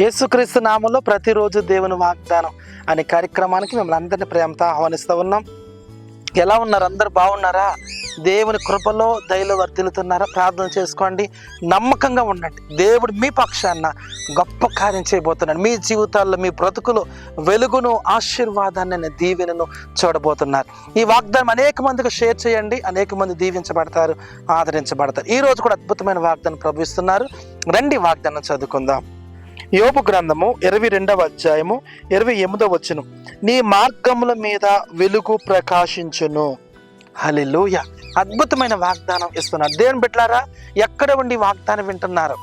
యేసుక్రీస్తు నామంలో ప్రతిరోజు దేవుని వాగ్దానం అనే కార్యక్రమానికి మిమ్మల్ని అందరినీ ప్రేమతో ఆహ్వానిస్తూ ఉన్నాం. ఎలా ఉన్నారు? అందరు బాగున్నారా? దేవుని కృపలో దయలో వర్తిల్లుతున్నారా ప్రార్థన చేసుకోండి. నమ్మకంగా ఉండండి. దేవుడు మీ పక్షాన గొప్ప కార్యం చేయబోతున్నాడు. మీ జీవితాల్లో మీ బ్రతుకులో వెలుగును ఆశీర్వాదాన్ని దీవెనను చూడబోతున్నారు. ఈ వాగ్దానం అనేక మందికి షేర్ చేయండి. అనేక మంది దీవించబడతారు ఆదరించబడతారు. ఈరోజు కూడా అద్భుతమైన వాగ్దానం ప్రభుస్తున్నారు రండి వాగ్దానం చదువుకుందాం. యోపు గ్రంథము ఇరవై రెండవ అధ్యాయము ఇరవై ఎనిమిదవ వచ్చును నీ మార్గముల మీద వెలుగు ప్రకాశించును. హల్లెలూయా. అద్భుతమైన వాగ్దానం ఇస్తున్నారు దేవుని బిడ్డలారా ఎక్కడ ఉండి వాగ్దానం వింటున్నారు?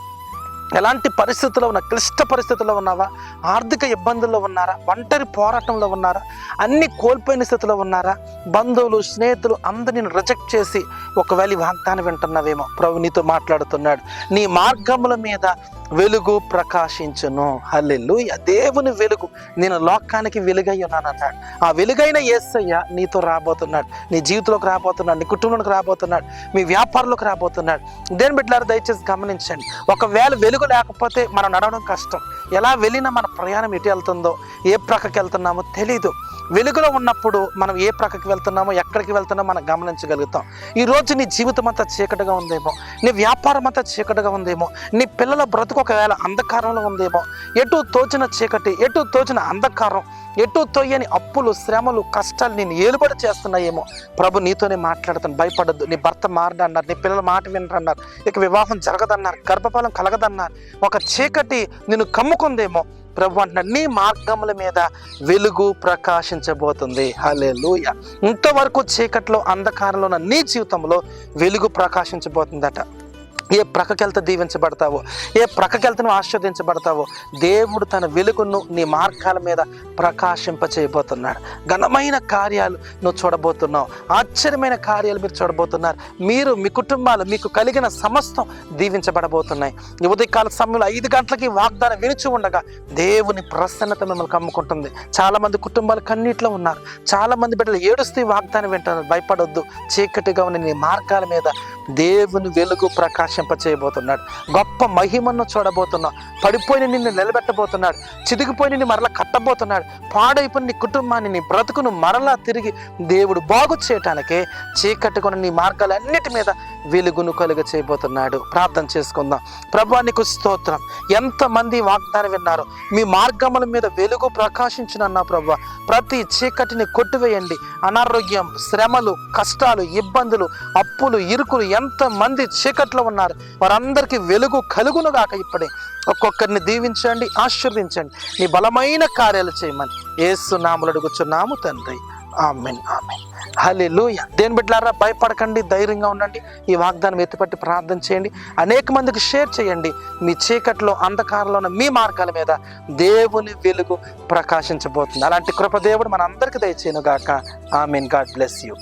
ఎలాంటి పరిస్థితుల్లో ఉన్న క్లిష్ట పరిస్థితుల్లో ఉన్నావా? ఆర్థిక ఇబ్బందుల్లో ఉన్నారా? ఒంటరి పోరాటంలో ఉన్నారా? అన్ని కోల్పోయిన స్థితిలో ఉన్నారా? బంధువులు స్నేహితులు అందరిని రిజెక్ట్ చేసి ఒకవేళ వాగ్దానం వింటున్నావేమో. ప్రభు నీతో మాట్లాడుతున్నాడు. నీ మార్గముల మీద వెలుగు ప్రకాశించును. హల్లెల్లు దేవుని వెలుగు. నేను లోకానికి వెలుగై ఉన్నాను అన్నాడు ఆ వెలుగైన ఏసయ్య నీతో రాబోతున్నాడు. నీ జీవితంలోకి రాబోతున్నాడు. నీ కుటుంబంలోకి రాబోతున్నాడు. మీ వ్యాపారంలోకి రాబోతున్నాడు. దేని బిడ్డలారు దయచేసి గమనించండి. ఒకవేళ వెలుగు లేకపోతే మనం నడవడం కష్టం. ఎలా వెళ్ళినా మన ప్రయాణం ఎటు వెళ్తుందో ఏ ప్రక్కకి వెళ్తున్నామో తెలీదు. వెలుగులో ఉన్నప్పుడు మనం ఏ ప్రక్కకి వెళ్తున్నామో ఎక్కడికి వెళ్తున్నామో మనం గమనించగలుగుతాం. ఈ రోజు నీ జీవితం అంతా చీకటిగా ఉందేమో నీ వ్యాపారం అంతా చీకటిగా ఉందేమో నీ పిల్లల బ్రతుకు ఒకవేళ అంధకారంలో ఉందేమో ఎటు తోచిన చీకటి ఎటు తోచిన అంధకారం ఎటు తోయని అప్పులు శ్రమలు కష్టాలు నేను ఏలుబడి చేస్తున్నాయేమో. ప్రభు నీతోనే మాట్లాడుతాను భయపడద్దు. నీ భర్త మారడన్నారు నీ పిల్లల మాట వినరన్నారు. ఇక వివాహం జరగదన్నారు గర్భఫలం కలగదన్నారు. ఒక చీకటి నిన్ను కమ్ముకుందేమో ప్రభు అంటున్నాడు నీ మార్గముల మీద వెలుగు ప్రకాశించబోతుంది. హల్లెలూయా. ఇంతవరకు చీకట్లో అంధకారంలో ఉన్న నీ జీవితంలో వెలుగు ప్రకాశించబోతుందట. ఏ ప్రక్కకెళ్తే దీవించబడతావో ఏ ప్రక్కకెళ్తే నువ్వు ఆస్వాదించబడతావో దేవుడు తన వెలుగును నీ మార్గాల మీద ప్రకాశింపచేయబోతున్నాడు. ఘనమైన కార్యాలు నువ్వు చూడబోతున్నావు. ఆశ్చర్యమైన కార్యాలు మీరు చూడబోతున్నారు. మీరు మీ కుటుంబాలు మీకు కలిగిన సమస్తం దీవించబడబోతున్నాయి. ఉదయకాల సమయంలో ఐదు గంటలకి వాగ్దానం వినిచి ఉండగా దేవుని ప్రసన్నత మిమ్మల్ని కమ్ముకుంటుంది. చాలామంది కుటుంబాలు కన్నీటిలో ఉన్నారు. చాలామంది బిడ్డలు ఏడుస్తూ వాగ్దానం వింటున్నారు భయపడొద్దు. చీకటిగా ఉన్న నీ మార్గాల మీద దేవుని వెలుగు ప్రకాశం చేయబోతున్నాడు గొప్ప మహిమను చూడబోతున్నావు పడిపోయిన నిన్ను నిలబెట్టబోతున్నాడు. చిదిగిపోయిన నిన్ను మరలా కట్టబోతున్నాడు. పాడైపోయిన నీ కుటుంబాన్ని నీ బ్రతుకును మరలా తిరిగి దేవుడు బాగు చేయటానికే చీకట్టుకున్న నీ మార్గాలన్నిటి మీద వెలుగును కలుగ చేయబోతున్నాడు. ప్రార్థన చేసుకుందాం. ప్రభా నీకు స్తోత్రం. ఎంతమంది వాగ్దానం విన్నారు? మీ మార్గముల మీద వెలుగు ప్రకాశించినన్నా ప్రభా. ప్రతి చీకటిని కొట్టివేయండి. అనారోగ్యం శ్రమలు కష్టాలు ఇబ్బందులు అప్పులు ఇరుకులు ఎంతమంది చీకట్లో ఉన్నారు? వారందరికీ వెలుగు కలుగును గాక ఇప్పుడే. ఒక్కొక్కరిని దీవించండి ఆశీర్వించండి నీ బలమైన కార్యాలు చేయమని ఏసు నాములు అడుగుచున్నాము తండ్రి. Amen amen. హల్లెలూయా. దేని బిడ్డలారా భయపడకండి ధైర్యంగా ఉండండి. ఈ వాగ్దానం ఎత్తిపట్టి ప్రార్థన చేయండి. అనేక మందికి షేర్ చేయండి. మీ చీకట్లో అంధకారంలో ఉన్న మీ మార్గాల మీద దేవుని వెలుగు ప్రకాశించబోతుంది. అలాంటి కృపదేవుడు మన అందరికీ దయచేయను గాక ఆమెన్. God bless you.